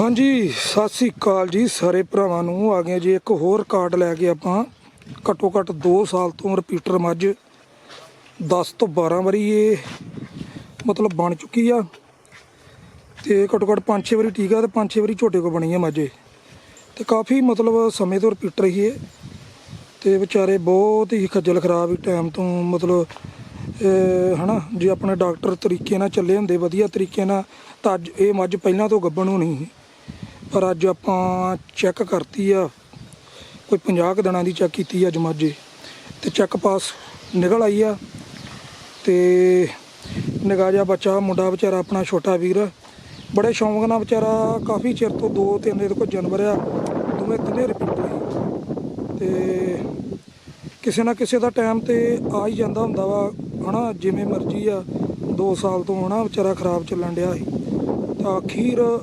ਹਾਂਜੀ, ਸਤਿ ਸ੍ਰੀ ਅਕਾਲ ਜੀ ਸਾਰੇ ਭਰਾਵਾਂ ਨੂੰ। ਆ ਗਏ ਜੀ ਇੱਕ ਹੋਰ ਰਿਕਾਰਡ ਲੈ ਕੇ ਆਪਾਂ। ਘੱਟੋ ਘੱਟ 2 ਸਾਲ ਤੋਂ ਰਿਪੀਟਰ ਮੱਝ 10 ਤੋਂ 12 ਵਾਰੀ ਇਹ ਮਤਲਬ ਬਣ ਚੁੱਕੀ ਆ। ਤੇ ਘੱਟੋ ਘੱਟ 5-6 ਵਾਰੀ ਟੀਕਾ ਆ ਤੇ 5-6 ਵਾਰੀ ਝੋਟੇ ਕੋ ਬਣੀ ਆ ਮੱਝ ਇਹ। ਤੇ ਕਾਫੀ ਮਤਲਬ ਸਮੇਂ ਤੋਂ ਰਿਪੀਟਰ ਹੀ ਇਹ। ਤੇ ਵਿਚਾਰੇ ਬਹੁਤ ਹੀ ਖੱਜਲ ਖਰਾਬ ਹੀ ਟਾਈਮ ਤੋਂ ਮਤਲਬ, ਅਹ ਹਨਾ, ਜੇ ਆਪਣੇ ਡਾਕਟਰ ਤਰੀਕੇ ਨਾਲ ਚੱਲੇ ਹੁੰਦੇ, ਵਧੀਆ ਤਰੀਕੇ ਨਾਲ, ਤਾਂ ਅੱਜ ਇਹ ਮੱਝ ਪਹਿਲਾਂ ਤੋਂ ਗੱਭਣ ਹੋਣੀ ਸੀ। ਪਰ ਅੱਜ ਆਪਾਂ ਚੈੱਕ ਕਰਤੀ ਆ, ਕੋਈ 50 ਕੁ ਦਿਨਾਂ ਦੀ ਚੈੱਕ ਕੀਤੀ ਅੱਜ ਮੱਝ। ਇਹ। ਤੇ ਚੈੱਕ ਪਾਸ ਨਿਕਲ ਆਈ ਆ। ਤੇ ਨਿਗਾਜਾ ਬੱਚਾ, ਮੁੰਡਾ ਵਿਚਾਰਾ ਆਪਣਾ ਛੋਟਾ ਵੀਰ, ਬੜੇ ਸ਼ੌਂਕ ਨਾਲ ਵਿਚਾਰਾ ਕਾਫੀ ਚਿਰ ਤੋਂ ਦੋ ਤਿੰਨ ਦੇ ਕੋਲ ਜਾਨਵਰ ਆ ਦੋਵੇਂ ਤਿੰਨੇ ਰਿਪੀਟ ਸੀ ਤੇ ਕਿਸੇ ਨਾ ਕਿਸੇ ਦਾ ਟਾਈਮ ਤੇ ਆ ਹੀ ਜਾਂਦਾ ਹੁੰਦਾ ਵਾ, ਹਨਾ, ਜਿਵੇਂ ਮਰਜ਼ੀ ਆ 2 ਸਾਲ ਤੋਂ ਹਨਾ ਵਿਚਾਰਾ ਖਰਾਬ ਚੱਲਣ ਡਿਆ ਸੀ। ਤਾਂ ਅਖੀਰ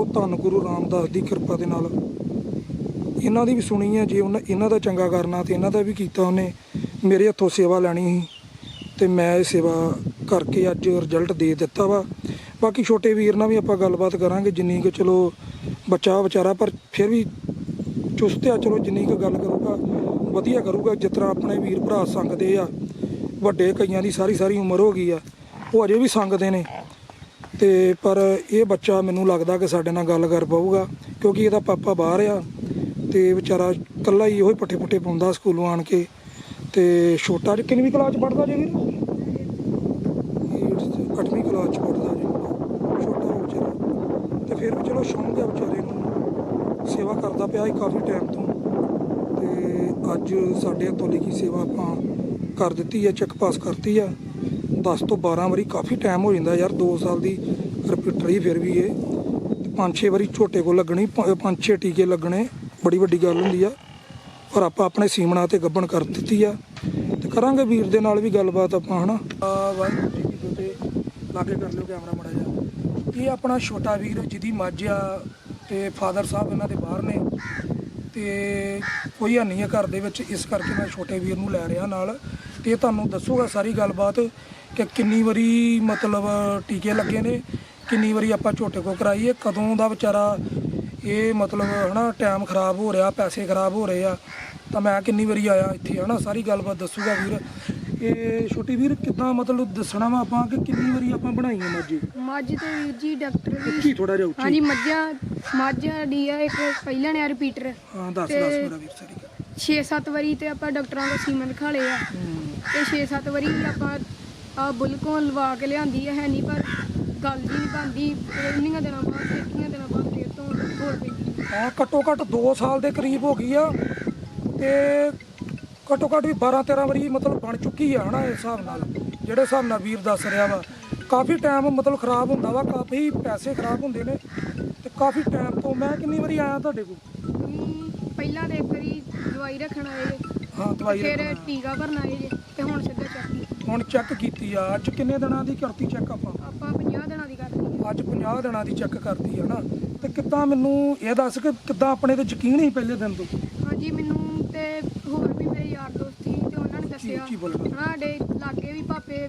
ਉਹ ਧੰਨ ਗੁਰੂ ਰਾਮਦਾਸ ਦੀ ਕਿਰਪਾ ਦੇ ਨਾਲ। ਇਹਨਾਂ ਦੀ ਵੀ ਸੁਣੀ ਹੈ, ਜੇ ਉਹਨਾਂ ਇਹਨਾਂ ਦਾ ਚੰਗਾ ਕਰਨਾ ਤੇ ਇਹਨਾਂ ਦਾ ਵੀ ਕੀਤਾ ਉਹਨੇ, ਮੇਰੇ ਹੱਥੋਂ ਸੇਵਾ ਲੈਣੀ ਸੀ ਤੇ ਮੈਂ ਇਹ ਸੇਵਾ ਕਰਕੇ ਅੱਜ ਰਿਜ਼ਲਟ ਦੇ ਦਿੱਤਾ ਵਾ। ਬਾਕੀ ਛੋਟੇ ਵੀਰ ਨਾਲ ਵੀ ਆਪਾਂ ਗੱਲਬਾਤ ਕਰਾਂਗੇ, ਜਿੰਨੀ ਕੁ ਚਲੋ ਬੱਚਾ ਵਿਚਾਰਾ, ਪਰ ਫਿਰ ਵੀ ਚੁਸਤ ਆ ਚਲੋ, ਜਿੰਨੀ ਕੁ ਗੱਲ ਕਰੂਗਾ, ਵਧੀਆ ਕਰੂਗਾ। ਜਿਸ ਤਰ੍ਹਾਂ ਆਪਣੇ ਵੀਰ ਭਰਾ ਸੰਗਦੇ ਆ, ਵੱਡੇ ਕਈਆਂ ਦੀ ਸਾਰੀ ਸਾਰੀ ਉਮਰ ਹੋ ਗਈ ਆ, ਉਹ ਅਜੇ ਵੀ ਸੰਗਦੇ ਨੇ। ਤੇ ਪਰ ਇਹ ਬੱਚਾ ਮੈਨੂੰ ਲੱਗਦਾ ਕਿ ਸਾਡੇ ਨਾਲ ਗੱਲ ਕਰ ਪਾਊਗਾ, ਕਿਉਂਕਿ ਇਹਦਾ ਪਾਪਾ ਬਾਹਰ ਆ ਤੇ ਵਿਚਾਰਾ ਇਕੱਲਾ ਹੀ ਉਹੀ ਪੱਠੇ ਪੁੱਠੇ ਪਾਉਂਦਾ ਸਕੂਲੋਂ ਆਣ ਕੇ ਤੇ ਛੋਟਾ ਜਿਹਾ, ਕਿੰਨਵੀਂ ਕਲਾਸ ਚ ਪੜਦਾ ਜੇ ਵੀਰ? ਇਹ ਅੱਠਵੀਂ ਕਲਾਸ ਚ ਪੜਦਾ ਜੇ, ਛੋਟਾ ਉਹ ਵਿਚਾਰਾ। ਤੇ ਫਿਰ ਚਲੋ ਸ਼ੌਂਕ ਆ ਵਿਚਾਰੇ ਨੂੰ। ਸੇਵਾ ਕਰਦਾ ਪਿਆ ਸੀ ਕਾਫੀ ਟਾਈਮ ਤੋਂ। ਤੇ ਅੱਜ ਸਾਡੇ ਹੱਥੋਂ ਲਿਖੀ ਸੇਵਾ ਆਪਾਂ ਕਰ ਦਿੱਤੀ ਹੈ ਚੈੱਕ ਪਾਸ ਕਰਤੀ ਆ। 10 ਤੋਂ 12 ਵਾਰੀ ਕਾਫੀ ਟਾਈਮ ਹੋ ਜਾਂਦਾ ਯਾਰ 2 ਸਾਲ ਦੀ ਰਿਪੀਟਰ ਹੀ ਫਿਰ ਵੀ ਇਹ। ਪੰਜ ਛੇ ਵਾਰੀ ਝੋਟੇ ਕੋ ਲੱਗਣੀ 5-6 ਟੀਕੇ ਲੱਗਣੇ, ਬੜੀ ਵੱਡੀ ਗੱਲ ਹੁੰਦੀ ਆ। ਪਰ ਆਪਾਂ ਆਪਣੇ ਸੀਮਣਾ ਤੇ ਗੱਬਣ ਕਰ ਦਿੱਤੀ ਆ। ਤੇ ਕਰਾਂਗੇ ਵੀਰ ਦੇ ਨਾਲ ਵੀ ਗੱਲਬਾਤ ਆਪਾਂ, ਹਨਾ? ਆ ਵਾਹਿਗੁਰੂ ਜੀ ਕੀ ਫਤਿਹ। ਲਾਗੇ ਕਰ ਲਿਓ ਕੈਮਰਾ ਮੜਾ ਜਾ ਇਹ ਆਪਣਾ ਛੋਟਾ ਵੀਰ ਜਿਹਦੀ ਮੱਝ ਆ ਤੇ ਫਾਦਰ ਸਾਹਿਬ ਇਹਨਾਂ ਦੇ ਬਾਹਰ ਨੇ। ਤੇ ਕੋਈ ਹੈ ਨਹੀਂ ਹੈ ਘਰ ਦੇ ਵਿੱਚ, ਇਸ ਕਰਕੇ ਮੈਂ ਛੋਟੇ ਵੀਰ ਨੂੰ ਲੈ ਰਿਹਾ ਨਾਲ। ਤੇ ਤੁਹਾਨੂੰ ਦੱਸੂਗਾ ਸਾਰੀ ਗੱਲਬਾਤ। ਕਿ ਕਿੰਨੀ ਵਾਰੀ ਮਤਲਬ ਟੀਕੇ ਲੱਗੇ ਨੇ ਕਿੰਨੀ ਵਾਰੀ ਆਪਾਂ ਝੋਟੇ ਕੋ ਕਰਾਈਏ ਕਦੋਂ ਦਾ ਵਿਚਾਰਾ ਇਹ ਮਤਲਬ ਹਨਾ ਟਾਈਮ ਖਰਾਬ ਹੋ ਰਿਹਾ ਪੈਸੇ ਖਰਾਬ ਹੋ ਰਹੇ ਆ ਤਾਂ ਮੈਂ ਕਿੰਨੀ ਵਾਰੀ ਆਇਆ ਇੱਥੇ ਹਨਾ ਸਾਰੀ ਗੱਲਬਾਤ ਦੱਸੂਗਾ ਵੀਰ। ਇਹ ਛੋਟੀ ਵੀਰ ਕਿੱਦਾਂ ਮਤਲਬ ਦੱਸਣਾ ਵਾ ਆਪਾਂ ਕਿ ਕਿੰਨੀ ਵਾਰੀ ਆਪਾਂ ਬਣਾਈਆਂ ਮੱਝ? ਮੱਝ ਤੇ ਵੀਰ ਜੀ ਡਾਕਟਰ ਵੀ ਉੱਚੀ ਥੋੜਾ ਜਿਹਾ ਉੱਚੀ। ਹਾਂਜੀ ਮੱਝਾਂ ਮੱਝ ਸਾਡੀ ਆ ਇੱਕ ਪਹਿਲਾਂ ਨੇ ਰਿਪੀਟਰ ਹਾਂ ਦੱਸ ਤੇ- ਦੱਸ ਮੇਰਾ ਵੀਰ ਸਾਰੀ ਗੱਲ। 6-7 ਵਾਰੀ ਤੇ ਆਪਾਂ ਡਾਕਟਰਾਂ ਦਾ ਸੀਮਨ ਲਿਆ। ਹੂੰ। ਤੇ 6-7 ਵਾਰੀ ਆਪਾਂ ਬੁਲਕੋਂ ਲਵਾ ਕੇ ਲਿਆਂਦੀ ਹੈ ਨਹੀਂ ਪਰ ਗੱਲ ਜੀ ਨਹੀਂ ਬਣਦੀ। ਇੰਨੀਆਂ ਦਿਨਾਂ ਬਾਅਦ ਇੱਕੀਆਂ ਦਿਨਾਂ ਬਾਅਦ ਫੇਰ ਤੋਂ ਹੋਰ ਪੈਂਦੀ ਹਾਂ। ਘੱਟੋ ਘੱਟ 2 ਸਾਲ ਦੇ ਕਰੀਬ ਹੋ ਗਈ ਆ ਤੇ ਘੱਟੋ ਘੱਟ ਵੀ 12 13 ਵਾਰੀ ਮਤਲਬ ਬਣ ਚੁੱਕੀ ਆ ਹਨਾ ਇਸ ਹਿਸਾਬ ਨਾਲ। ਜਿਹੜੇ ਹਿਸਾਬ ਨਾਲ ਵੀਰ ਦੱਸ ਰਿਹਾ ਵਾ ਕਾਫੀ ਟਾਈਮ ਮਤਲਬ ਖਰਾਬ ਹੁੰਦਾ ਵਾ ਕਾਫੀ ਪੈਸੇ ਖਰਾਬ ਹੁੰਦੇ ਨੇ ਤੇ ਕਾਫੀ ਟਾਈਮ ਤੋਂ ਮੈਂ ਕਿੰਨੀ ਵਾਰੀ ਆਇਆ ਤੁਹਾਡੇ ਕੋਲ? ਪਹਿਲਾਂ ਤੇ ਇੱਕ ਵਾਰੀ ਦਵਾਈ ਰੱਖਣ ਆਏ ਹਾਂ ਦਵਾਈ ਫਿਰ। ਟੀਕਾ ਭਰਨ ਆਏ ਤੇ ਹੁਣ ਸਿੱਧਾ ਚੱਕੀ ਹੁਣ ਚੈੱਕ ਕੀਤੀ ਆ ਅੱਜ ਕਿੰਨੇ ਦਿਨਾਂ ਦੀ ਕਰਤੀ ਚੈੱਕ ਆਪਾਂ? ਆਪਾਂ 50 ਦਿਨਾਂ ਦੀ ਕਰਨੀ ਅੱਜ 50 ਦਿਨਾਂ ਦੀ ਚੈੱਕ ਕਰਤੀ ਆ ਨਾ। ਤੇ ਕਿੱਦਾਂ ਮੈਨੂੰ ਇਹ ਦੱਸ ਕਿ ਕਿੱਦਾਂ ਆਪਣੇ ਤੇ ਯਕੀਨ ਹੀ ਪਹਿਲੇ ਦਿਨ ਤੋਂ? ਹਾਂਜੀ ਮੈਨੂੰ ਤੇ ਹੋਰ ਵੀ ਮੇਰੇ ਯਾਰ ਦੋਸਤ ਸੀ ਤੇ ਉਹਨਾਂ ਨੇ ਦੱਸਿਆ। ਬੋਲਣਾ। ਹਨਾ ਸਾਡੇ ਲਾਗੇ ਵੀ ਪਾਪੇ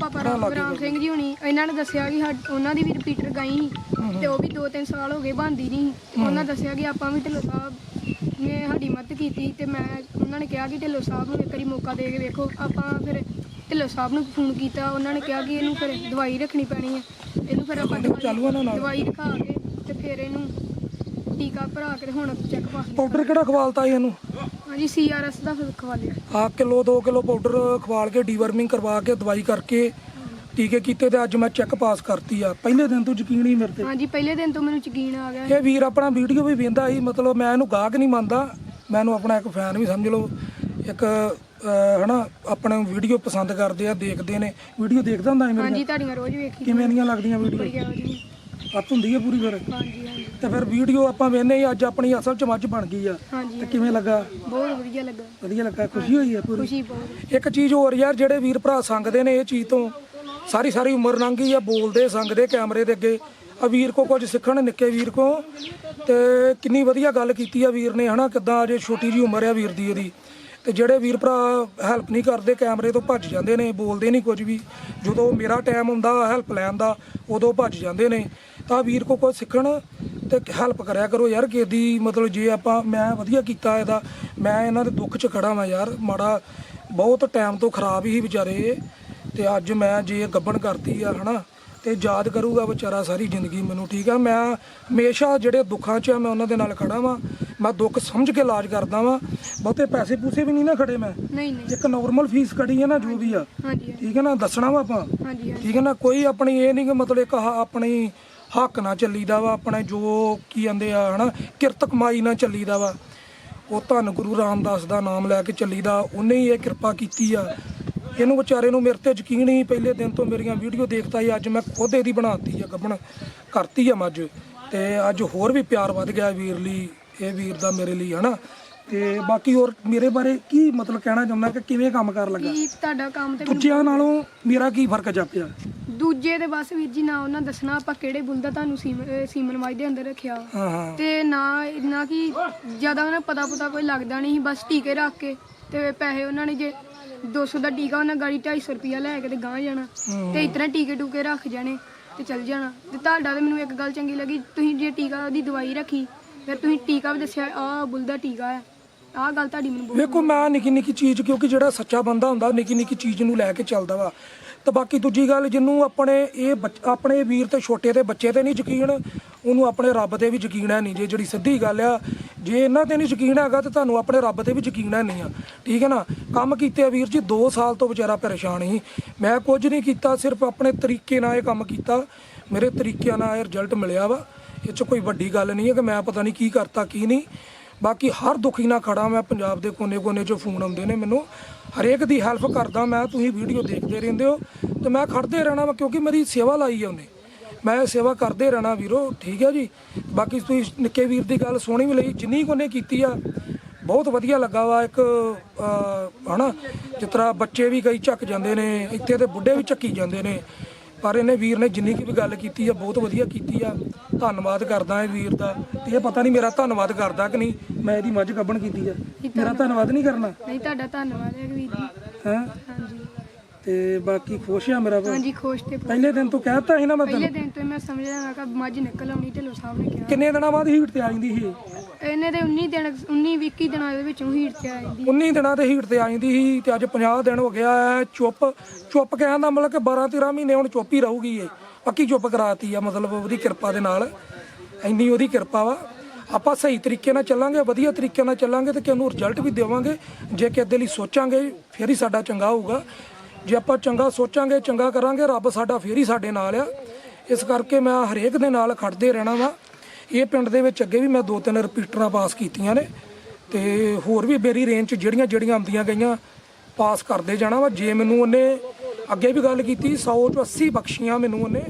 ਪਾਪਾ ਰਾਮ ਸਿੰਘ ਜੀ ਹੁਣੀ ਇਹਨਾਂ ਨੇ ਦੱਸਿਆ ਕਿ ਉਹਨਾਂ ਦੀ ਵੀ ਰਿਪੀਟਰ ਗਈ ਤੇ ਉਹ ਵੀ 2-3 ਸਾਲ ਹੋ ਗਏ ਬੰਦੀ ਨਹੀਂ। ਉਹਨਾਂ ਦੱਸਿਆ ਕਿ ਆਪਾਂ ਵੀ ਢਿੱਲੋਂ ਸਾਹਿਬ ਨੇ ਸਾਡੀ ਮਦਦ ਕੀਤੀ ਤੇ ਮੈਂ ਉਹਨਾਂ ਨੇ ਕਿਹਾ ਕਿ ਢਿੱਲੋਂ ਸਾਹਿਬ ਨੂੰ ਇੱਕ ਵਾਰੀ ਮੌਕਾ ਦੇ ਕੇ ਵੇਖੋ। ਆਪਾਂ ਫਿਰ ਢਿੱਲੋਂ ਸਾਹਿਬ ਨੂੰ ਫੋਨ ਕੀਤਾ ਉਹਨਾਂ ਨੇ ਕਿਹਾ ਕਿ ਇਹਨੂੰ ਫਿਰ ਦਵਾਈ ਰੱਖਣੀ ਪੈਣੀ ਹੈ ਇਹਨੂੰ ਫਿਰ ਆਪਾਂ ਕਹਿੰਦੇ ਚਾਲੂ ਆ ਨਾ ਨਾਲ? ਦਵਾਈ ਦਿਖਾ ਕੇ ਤੇ ਫਿਰ ਇਹਨੂੰ ਟੀਕਾ ਭਰਾ ਕੇ ਤੇ ਹੁਣ ਚੈੱਕ ਪਾਸ ਪਾਊਡਰ ਕਿਹੜਾ ਖਵਾਲਤਾ ਸੀ ਇਹਨੂੰ? ਹਾਂਜੀ ਸੀਆਰਐਸ ਦਾ ਫਿਰ ਖਵਾ ਲਿਆ। ਆ ਕਿਲੋ 2 ਕਿਲੋ ਪਾਊਡਰ ਖਵਾਲ ਕੇ ਡੀਵਰਮਿੰਗ ਕਰਵਾ ਕੇ ਦਵਾਈ ਕਰਕੇ ਟੀਕੇ ਕੀਤੇ ਤੇ ਅੱਜ ਮੈਂ ਚੈੱਕ ਪਾਸ ਕਰਤੀ ਆ। ਪਹਿਲੇ ਦਿਨ ਤੋਂ ਯਕੀਨ ਹੀ ਮੇਰੇ ਤੇ। ਹਾਂਜੀ ਪਹਿਲੇ ਦਿਨ ਤੋਂ ਮੈਨੂੰ ਯਕੀਨ ਆ ਗਿਆ। ਇਹ ਵੀਰ ਆਪਣਾ ਵੀਡੀਓ ਵੀ ਵੇਂਦਾ ਸੀ ਮਤਲਬ ਮੈਂ ਇਹਨੂੰ ਗਾਹਕ ਨਹੀਂ ਮੰਨਦਾ। ਮੈਂ ਇਹਨੂੰ ਆਪਣਾ ਇੱਕ ਫੈਨ ਵੀ ਸਮਝ ਲਓ। ਇੱਕ ਹਨਾ ਆਪਣੇ ਵੀਡੀਓ ਪਸੰਦ ਕਰਦੇ ਆ ਦੇਖਦੇ ਨੇ। ਵੀਡੀਓ ਦੇਖਦਾ ਹੁੰਦਾ ਸੀ ਮੇਰੇ ਹਾਂਜੀ ਤੁਹਾਡੀਆਂ ਰੋਜ਼ ਵੇਖੀ ਕਿਵੇਂ ਦੀਆਂ ਲੱਗਦੀਆਂ ਵੀਡੀਓ? ਅੱਤ ਹੁੰਦੀ ਹੈ ਪੂਰੀ ਫਿਰ? ਹਾਂਜੀ ਹਾਂਜੀ। ਤੇ ਫਿਰ ਵੀਡੀਓ ਆਪਾਂ ਹੀ ਅੱਜ ਆਪਣੀ ਅਸਲ ਚ ਮੱਝ ਬਣ ਗਈ ਆ। ਤੇ ਕਿਵੇਂ ਲੱਗਾ? ਬਹੁਤ ਵਧੀਆ ਲੱਗਾ। ਵਧੀਆ ਲੱਗਾ ਖੁਸ਼ੀ ਹੋਈ ਹੈ ਪੂਰੀ? ਖੁਸ਼ੀ ਬਹੁਤ। ਇੱਕ ਚੀਜ਼ ਹੋਰ ਯਾਰ ਜਿਹੜੇ ਵੀਰ ਭਰਾ ਸੰਗਦੇ ਨੇ ਇਹ ਚੀਜ਼ ਤੋਂ ਸਾਰੀ ਸਾਰੀ ਉਮਰ ਲੰਘ ਗਈ ਆ ਬੋਲਦੇ ਸੰਗਦੇ ਕੈਮਰੇ ਦੇ ਅੱਗੇ। ਆ ਵੀਰ ਕੋ ਕੁਝ ਸਿੱਖਣ ਨਿੱਕੇ ਵੀਰ ਕੋ। ਤੇ ਕਿੰਨੀ ਵਧੀਆ ਗੱਲ ਕੀਤੀ ਆ ਵੀਰ ਨੇ ਹਨਾ ਕਿਦਾਂ ਅਜੇ ਛੋਟੀ ਜੀ ਉਮਰ ਆ ਵੀਰ ਦੀ ਇਹਦੀ। ਤੇ ਜਿਹੜੇ ਵੀਰ ਭਰਾ ਹੈਲਪ ਨਹੀਂ ਕਰਦੇ, ਕੈਮਰੇ ਤੋਂ ਭੱਜ ਜਾਂਦੇ ਨੇ, ਬੋਲਦੇ ਨਹੀਂ ਕੁਝ ਵੀ। ਜਦੋਂ ਮੇਰਾ ਟਾਈਮ ਹੁੰਦਾ ਹੈਲਪ ਲੈਣ ਦਾ, ਉਦੋਂ ਭੱਜ ਜਾਂਦੇ ਨੇ। ਤਾਂ ਵੀਰ ਕੋ ਕੁਝ ਸਿੱਖਣ ਤੇ ਹੈਲਪ ਕਰਿਆ ਕਰੋ ਯਾਰ, ਕਿ ਦੀ ਮਤਲਬ ਜੇ ਆਪਾਂ, ਮੈਂ ਵਧੀਆ ਕੀਤਾ ਇਹਦਾ, ਮੈਂ ਇਹਨਾਂ ਦੇ ਦੁੱਖ 'ਚ ਖੜਾ ਵਾਂ ਯਾਰ। ਮਾੜਾ, ਬਹੁਤ ਟਾਈਮ ਤੋਂ ਖਰਾਬ ਹੀ ਵਿਚਾਰੇ ਤੇ ਅੱਜ ਮੈਂ ਜੇ ਗੱਬਣ ਕਰਤੀ ਆ, ਹਨਾ, ਤੇ ਯਾਦ ਕਰੂਗਾ ਵਿਚਾਰਾ ਸਾਰੀ ਜ਼ਿੰਦਗੀ ਮੈਨੂੰ, ਠੀਕ ਆ? ਮੈਂ ਹਮੇਸ਼ਾ ਜਿਹੜੇ ਦੁੱਖਾਂ 'ਚ ਆ, ਮੈਂ ਉਹਨਾਂ ਦੇ ਨਾਲ ਖੜਾ ਵਾਂ। ਮੈਂ ਦੁੱਖ ਸਮਝ ਕੇ ਇਲਾਜ ਕਰਦਾ ਵਾਂ। ਬਹੁਤੇ ਪੈਸੇ ਪੂਸੇ ਵੀ ਨਹੀਂ ਨਾ ਖੜੇ ਮੈਂ। ਨਹੀਂ ਨਹੀਂ। ਇੱਕ ਨਾਰਮਲ ਫੀਸ ਖੜੀ ਹੈ ਨਾ ਜੋ ਵੀ ਆ। ਹਾਂਜੀ ਠੀਕ ਹੈ ਨਾ ਦੱਸਣਾ ਵਾ ਆਪਾਂ? ਹਾਂਜੀ ਠੀਕ ਹੈ ਨਾ ਕੋਈ ਆਪਣੀ ਇਹ ਨਹੀਂ ਕਿ ਮਤਲਬ ਇੱਕ ਆਪਣੀ ਹੱਕ ਨਾ ਚੱਲੀਦਾ ਵਾ ਆਪਣੇ ਜੋ ਕੀ ਕਹਿੰਦੇ ਆ ਹਨਾ ਕਿਰਤ ਕਮਾਈ ਨਾ ਚੱਲੀਦਾ ਵਾ। ਉਹ ਧੰਨ ਗੁਰੂ ਰਾਮਦਾਸ ਦਾ ਨਾਮ ਲੈ ਕੇ ਚੱਲੀਦਾ ਉਹਨੇ ਹੀ ਇਹ ਕਿਰਪਾ ਕੀਤੀ ਆ। ਇਹਨੂੰ ਵਿਚਾਰੇ ਨੂੰ ਮੇਰੇ ਤੇ ਯਕੀਨ ਹੀ ਪਹਿਲੇ ਦਿਨ ਤੋਂ ਮੇਰੀਆਂ ਵੀਡੀਓ ਦੇਖਦਾ ਹੀ ਅੱਜ ਮੈਂ ਖੁਦ ਇਹਦੀ ਬਣਾਤੀ ਆ ਗੱਬਣ ਕਰਤੀ ਆ ਮੱਝ। ਤੇ ਅੱਜ ਹੋਰ ਵੀ ਪਿਆਰ ਵੱਧ ਗਿਆ ਵੀਰ ਲਈ ਇਹ ਵੀਰ ਦਾ ਮੇਰੇ ਲਈ ਹਨਾ? ਤੇ ਬਾਕੀ ਹੋਰ ਮੇਰੇ ਬਾਰੇ ਕੀ ਮਤਲਬ ਕਹਿਣਾ ਚਾਹੁੰਦਾ ਕਿ ਕਿਵੇਂ ਕੰਮ ਕਰ ਲੱਗਾ? ਕੀ ਤੁਹਾਡਾ ਕੰਮ ਤੇ ਦੂਜਿਆਂ ਨਾਲੋਂ ਮੇਰਾ ਕੀ ਫ਼ਰਕ ਜਾਪਿਆ? ਦੂਜੇ ਦੇ ਬਸ ਵੀਰ ਜੀ ਨਾ ਉਹਨਾਂ ਦੱਸਣਾ ਆਪਾਂ ਕਿਹੜੇ ਬੁੱਲ ਦਾ ਤੁਹਾਨੂੰ ਸੀਮ- ਅਹ ਸੀਮਨ ਮਾਈ ਦੇ ਅੰਦਰ ਰੱਖਿਆ। ਵਾ। ਹਾਂ ਹਾਂ। ਤੇ ਨਾ ਨਾ ਕਿ ਜ਼ਿਆਦਾ ਉਹਨਾਂ ਪਤਾ ਪਤਾ ਕੋਈ ਲੱਗਦਾ ਨਹੀਂ ਸੀ ਬਸ ਟੀਕੇ ਰੱਖ ਕੇ ਤੇ ਪੈਸੇ ਉਹਨਾਂ ਨੇ ਜੇ 200 ਦਾ ਟੀਕਾ ਉਹਨਾਂ ਗਾੜੀ 250 ਰੁਪਿਆ ਲੈ ਕੇ ਤੇ ਗਾਂ ਜਾਣਾ। ਤੇ ਇਤਨਾ ਟੀਕੇ ਟੂਕੇ ਰੱਖ ਜਾਣੇ ਤੇ ਚੱਲ ਜਾਣਾ। ਤੇ ਤੁਹਾਡਾ ਤੇ ਮੈਨੂੰ ਇੱਕ ਗੱਲ ਚੰਗੀ ਲੱਗੀ ਤੁਸੀਂ ਜੇ ਟੀਕਾ ਦੀ ਦਵਾਈ ਰੱਖੀ ਫਿਰ ਤੁਸੀਂ ਟੀਕਾ ਵੀ ਦੱਸਿਆ, ਆਹ ਬੁੱਲ ਦਾ ਟੀਕਾ ਹੈ। ਆਹ ਗੱਲ ਤੁਹਾਡੀ ਮੈਨੂੰ ਬਹੁਤ ਵੇਖੋ ਮੈਂ ਨਿੱਕੀ ਨਿੱਕੀ ਚੀਜ਼, ਕਿਉਂਕਿ ਜਿਹੜਾ ਸੱਚਾ ਬੰਦਾ ਹੁੰਦਾ ਨਿੱਕੀ ਨਿੱਕੀ ਚੀਜ਼ ਨੂੰ ਲੈ ਕੇ ਚੱਲਦਾ ਵਾ। ਤੇ ਬਾਕੀ ਦੂਜੀ ਗੱਲ, ਜਿਹਨੂੰ ਆਪਣੇ ਇਹ ਬੱਚ- ਆਪਣੇ ਵੀਰ ਤੇ ਛੋਟੇ ਤੇ ਬੱਚੇ ਤੇ ਨਹੀਂ ਯਕੀਨ, ਉਹਨੂੰ ਆਪਣੇ ਰੱਬ ਤੇ ਵੀ ਯਕੀਨ ਹੈ ਨਹੀਂ। ਜੇ ਜਿਹੜੀ ਸਿੱਧੀ ਗੱਲ ਆ, ਜੇ ਇਹਨਾਂ ਤੇ ਨਹੀਂ ਯਕੀਨ ਹੈਗਾ, ਤੇ ਤੁਹਾਨੂੰ ਆਪਣੇ ਰੱਬ ਤੇ ਵੀ ਯਕੀਨ ਹੈ ਨਹੀਂ ਆ। ਠੀਕ ਹੈ ਨਾ? ਕੰਮ ਕੀਤੇ ਆ ਵੀਰ ਜੀ 2 ਸਾਲ ਤੋਂ ਵਿਚਾਰਾ ਪਰੇਸ਼ਾਨ ਸੀ। ਮੈਂ ਕੁਝ ਨਹੀਂ ਕੀਤਾ, ਸਿਰਫ ਆਪਣੇ ਤਰੀਕੇ ਨਾਲ ਇਹ ਕੰਮ ਕੀਤਾ। ਮੇਰੇ ਤਰੀਕਿਆਂ ਨਾਲ ਇਹ ਰਿਜ਼ਲਟ ਮਿਲਿਆ ਵਾ। ਇਹ 'ਚ ਕੋਈ ਵੱਡੀ ਗੱਲ ਨਹੀਂ ਹੈ ਕਿ ਮੈਂ ਪਤਾ ਨਹੀਂ ਕੀ ਕਰਤਾ ਕੀ ਨਹੀਂ। ਬਾਕੀ ਹਰ ਦੁਖੀ ਨਾਲ ਖੜਾ ਮੈਂ ਪੰਜਾਬ ਦੇ ਕੋਨੇ-ਕੋਨੇ 'ਚੋਂ ਫੋਨ ਆਉਂਦੇ ਨੇ ਮੈਨੂੰ। ਹਰੇਕ ਦੀ ਹੈਲਪ ਕਰਦਾ ਮੈਂ ਤੁਸੀਂ ਵੀਡੀਓ ਦੇਖਦੇ ਰਹਿੰਦੇ ਹੋ। ਤੇ ਮੈਂ ਖੜਦੇ ਰਹਿਣਾ ਵਾ ਕਿਉਂਕਿ ਮੇਰੀ ਸੇਵਾ ਲਾਈ ਆ ਉਹਨੇ। ਮੈਂ ਸੇਵਾ ਕਰਦੇ ਰਹਿਣਾ ਵੀਰੋ ਠੀਕ ਹੈ ਜੀ। ਬਾਕੀ ਤੁਸੀਂ ਨਿੱਕੇ ਵੀਰ ਦੀ ਗੱਲ ਸੋਹਣੀ ਵੀ ਲਈ ਜਿੰਨੀ ਕੋਨੇ ਕੀਤੀ ਆ ਬਹੁਤ ਵਧੀਆ ਲੱਗਾ ਵਾ ਇੱਕ ਅਹ, ਹਨਾ ਜਿਸ ਤਰ੍ਹਾਂ ਬੱਚੇ ਵੀ ਕਈ ਚੱਕ ਜਾਂਦੇ ਨੇ ਇੱਥੇ ਤੇ ਬੁੱਢੇ ਵੀ ਚੱਕੀ ਜਾਂਦੇ ਨੇ। ਪਰ ਇਹਨੇ ਵੀਰ ਨੇ ਜਿੰਨੀ ਕੀ ਵੀ ਗੱਲ ਕੀਤੀ ਆ ਬਹੁਤ ਵਧੀਆ ਕੀਤੀ ਆ। ਧੰਨਵਾਦ ਕਰਦਾ ਇਹ ਵੀਰ ਦਾ। ਤੇ ਇਹ ਪਤਾ ਨਹੀਂ ਮੇਰਾ ਧੰਨਵਾਦ ਕਰਦਾ ਕਿ ਨਹੀਂ ਮੈਂ ਇਹਦੀ ਮੱਝ ਗੱਬਣ ਕੀਤੀ ਆ। ਮੇਰਾ ਧੰਨਵਾਦ ਨਹੀਂ ਕਰਨਾ। ਨਹੀਂ ਤੁਹਾਡਾ ਧੰਨਵਾਦ ਹੈ ਵੀਰ ਜੀ। ਹੈ? ਹਾਂਜੀ। ਤੇ ਬਾਕੀ ਖੁਸ਼ ਆ ਮੇਰਾ ਭਰਾ। ਹਾਂਜੀ ਖੁਸ਼ ਤੇ ਪਹਿਲੇ ਦਿਨ ਤੋਂ ਕਹਿਤਾ ਸੀ ਨਾ ਮੈਂ ਪਹਿਲੇ ਤੈਨੂੰ। ਦਿਨ ਤੋਂ ਹੀ ਮੈਂ ਸਮਝਿਆ ਮੈਂ ਕਿ ਮੱਝ ਨਿਕਲ ਆਉਣੀ ਢਿੱਲੋਂ ਸਾਹਿਬ ਨੇ ਕਿਹਾ। ਕਿੰਨੇ ਦਿਨਾਂ ਬਾਅਦ ਹੀਟ ਤੇ ਆ ਜਾਂਦੀ ਸੀ ਇਹਨੇ ਤੇ 19 ਦਿਨ 19 21 ਦਿਨਾਂ ਦੇ ਵਿੱਚੋਂ ਹੀਟ ਤੇ ਆ ਜਾਂਦੀ 19 ਦਿਨਾਂ ਤੇ ਹੀਟ ਤੇ ਆ ਜਾਂਦੀ ਸੀ ਤੇ ਅੱਜ 50 ਦਿਨ ਹੋ ਗਿਆ ਹੈ। ਚੁੱਪ ਚੁੱਪ ਕਹਿਣ ਦਾ ਮਤਲਬ ਕਿ 12 13 ਮਹੀਨੇ ਹੁਣ ਚੁੱਪ ਹੀ ਰਹੂਗੀ ਇਹ। ਪੱਕੀ ਚੁੱਪ ਕਰਾਤੀ ਆ ਮਤਲਬ ਉਹਦੀ ਕਿਰਪਾ ਦੇ ਨਾਲ। ਇੰਨੀ ਉਹਦੀ ਕਿਰਪਾ ਵਾ। ਆਪਾਂ ਸਹੀ ਤਰੀਕੇ ਨਾਲ ਚੱਲਾਂਗੇ, ਵਧੀਆ ਤਰੀਕੇ ਨਾਲ ਚੱਲਾਂਗੇ ਤੇ ਕਿਹਨੂੰ ਰਿਜ਼ਲਟ ਵੀ ਦੇਵਾਂਗੇ। ਜੇ ਕਿ ਕਿਤੇ ਲਈ ਸੋਚਾਂਗੇ, ਫਿਰ ਹੀ ਸਾਡਾ ਚੰਗਾ ਹੋਊਗਾ। ਜੇ ਆਪਾਂ ਚੰਗਾ ਸੋਚਾਂਗੇ, ਚੰਗਾ ਕਰਾਂਗੇ, ਰੱਬ ਸਾਡਾ ਫਿਰ ਹੀ ਸਾਡੇ ਨਾਲ ਆ। ਇਸ ਕਰਕੇ ਮੈਂ ਹਰੇਕ ਦੇ ਨਾਲ ਖੜਦੇ ਰਹਿਣਾ ਵਾ। ਇਹ ਪਿੰਡ ਦੇ ਵਿੱਚ ਅੱਗੇ ਵੀ ਮੈਂ ਦੋ ਤਿੰਨ ਰਿਪੀਟਰਾਂ ਪਾਸ ਕੀਤੀਆਂ ਨੇ ਤੇ ਹੋਰ ਵੀ ਮੇਰੀ ਰੇਂਜ 'ਚ ਜਿਹੜੀਆਂ ਜਿਹੜੀਆਂ ਆਉਂਦੀਆਂ ਗਈਆਂ, ਪਾਸ ਕਰਦੇ ਜਾਣਾ ਵਾ। ਜੇ ਮੈਨੂੰ ਉਹਨੇ ਅੱਗੇ ਵੀ ਗੱਲ ਕੀਤੀ 100 ਚੋਂ 80 ਬਖਸ਼ੀਆਂ ਮੈਨੂੰ ਉਹਨੇ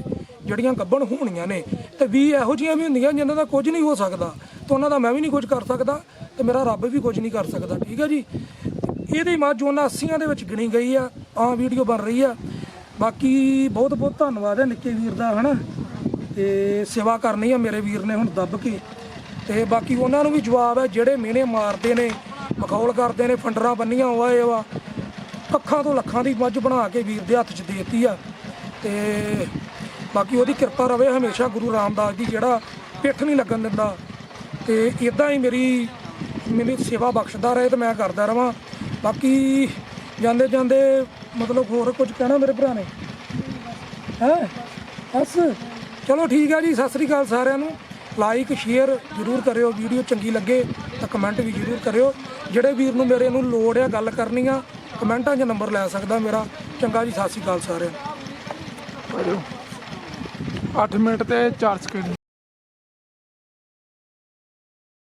ਜਿਹੜੀਆਂ ਗੱਬਣ ਹੋਣੀਆਂ ਨੇ। ਤੇ 20 ਇਹੋ ਜਿਹੀਆਂ ਵੀ ਹੁੰਦੀਆਂ ਜਿਨ੍ਹਾਂ ਦਾ ਕੁਝ ਨਹੀਂ ਹੋ ਸਕਦਾ ਤੇ ਉਹਨਾਂ ਦਾ ਮੈਂ ਵੀ ਨਹੀਂ ਕੁਝ ਕਰ ਸਕਦਾ ਤੇ ਮੇਰਾ ਰੱਬ ਵੀ ਕੁਝ ਨਹੀਂ ਕਰ ਸਕਦਾ, ਠੀਕ ਹੈ ਜੀ? ਇਹਦੀ ਮੱਝ ਉਹਨਾਂ 80ਆਂ ਦੇ ਵਿੱਚ ਗਿਣੀ ਗਈ ਆ ਆ ਵੀਡੀਓ ਬਣ ਰਹੀ ਆ। ਬਾਕੀ ਬਹੁਤ ਬਹੁਤ ਧੰਨਵਾਦ ਹੈ ਨਿੱਕੇ ਵੀਰ ਦਾ, ਹਨਾ? ਤੇ ਸੇਵਾ ਕਰਨੀ ਆ ਮੇਰੇ ਵੀਰ ਨੇ ਹੁਣ ਦੱਬ ਕੇ। ਤੇ ਬਾਕੀ ਉਹਨਾਂ ਨੂੰ ਵੀ ਜਵਾਬ ਹੈ, ਜਿਹੜੇ ਮਿਹਣੇ ਮਾਰਦੇ ਨੇ, ਮਖੌਲ ਕਰਦੇ ਨੇ, ਫੰਡਰਾਂ ਬੰਨੀਆਂ ਹੋਏ ਵਾ ਲੱਖਾਂ ਤੋਂ ਲੱਖਾਂ ਦੀ ਮੱਝ ਬਣਾ ਕੇ ਵੀਰ ਦੇ ਹੱਥ 'ਚ ਦੇਤੀ ਆ। ਤੇ ਬਾਕੀ ਉਹਦੀ ਕਿਰਪਾ ਰਵੇ ਹਮੇਸ਼ਾ ਗੁਰੂ ਰਾਮਦਾਸ ਦੀ, ਜਿਹੜਾ ਪਿੱਠ ਨਹੀਂ ਲੱਗਣ ਦਿੰਦਾ। ਤੇ ਇਦਾਂ ਹੀ ਮੇਰੀ ਮੈਨੂੰ ਸੇਵਾ ਬਖਸ਼ਦਾ ਰਹੇ ਤੇ ਮੈਂ ਕਰਦਾ ਰਵਾਂ। ਬਾਕੀ ਜਾਂਦੇ ਜਾਂਦੇ ਮਤਲਬ ਹੋਰ ਕੁਝ ਕਹਿਣਾ ਮੇਰੇ ਭਰਾ ਨੇ? ਹੈ? ਬਸ ਚਲੋ ਠੀਕ ਹੈ ਜੀ, ਸਤਿ ਸ੍ਰੀ ਅਕਾਲ ਸਾਰਿਆਂ ਨੂੰ। ਲਾਈਕ ਸ਼ੇਅਰ ਜਰੂਰ ਕਰਿਓ ਵੀਡੀਓ ਚੰਗੀ ਲੱਗੇ ਤਾਂ ਕਮੈਂਟ ਵੀ ਜਰੂਰ ਕਰਿਓ। ਜਿਹੜੇ ਵੀਰ ਨੂੰ ਮੇਰੇ ਨੂੰ ਲੋੜ ਆ ਗੱਲ ਕਰਨੀ ਆ, ਕਮੈਂਟਾਂ 'ਚ ਨੰਬਰ ਲੈ ਸਕਦਾ ਮੇਰਾ। ਚੰਗਾ ਜੀ, ਸਤਿ ਸ੍ਰੀ ਅਕਾਲ ਸਾਰਿਆਂ ਨੂੰ। 8 ਮਿੰਟ ਤੇ 4 ਸਕਿੰਟ